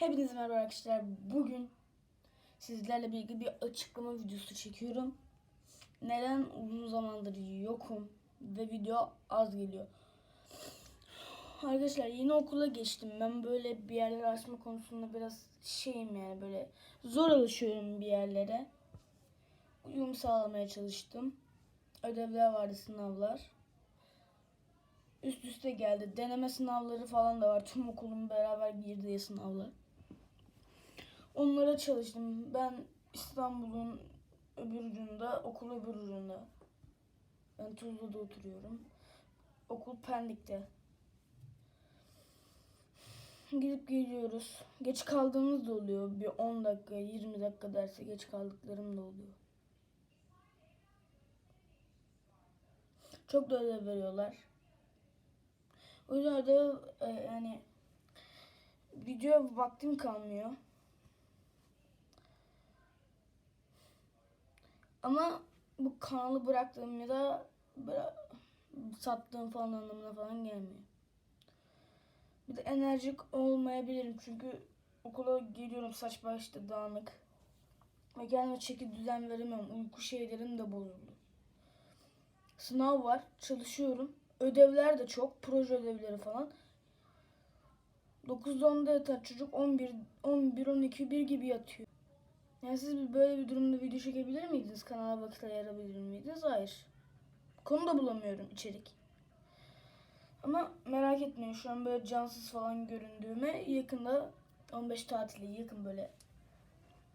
Hepinize merhaba arkadaşlar. Bugün sizlerle birlikte bir açıklama videosu çekiyorum. Neden uzun zamandır yokum ve video az geliyor. Arkadaşlar yeni okula geçtim. Ben böyle bir yerler açma konusunda biraz şeyim yani böyle zor alışıyorum bir yerlere. Uyum sağlamaya çalıştım. Ödevler vardı, sınavlar. Üst üste geldi. Deneme sınavları falan da var. Tüm okulun beraber girdiği sınavlar. Onlara çalıştım. Ben İstanbul'un öbür ucunda, okul öbür ucunda. Ben Tuzla'da oturuyorum. Okul Pendik'te. Gidip geliyoruz. Geç kaldığımız da oluyor. Bir 10 dakika, 20 dakika derse geç kaldıklarım da oluyor. Çok da ödev veriyorlar. O yüzden de e, yani video vaktim kalmıyor. Ama bu kanalı bıraktığım ya da böyle sattığım falan anlamına falan gelmiyor. Bir de enerjik olmayabilirim çünkü okula geliyorum saç başta dağınık. Ve gelme çeki düzen veremem. Uyku şeylerim de bozuldu. Sınav var. Çalışıyorum. Ödevler de çok. Proje ödevleri falan. 9'da 10'da yatan çocuk 11, 11, 12, 1 gibi yatıyor. Yani siz böyle bir durumda video çekebilir miydiniz? Kanala vakit ayırabilir miydiniz? Hayır. Konu da bulamıyorum içerik. Ama merak etmeyin şu an böyle cansız falan göründüğüme yakında 15 tatili yakın böyle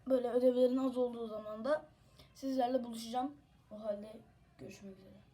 böyle ödevlerin az olduğu zaman da sizlerle buluşacağım. O halde görüşmek üzere.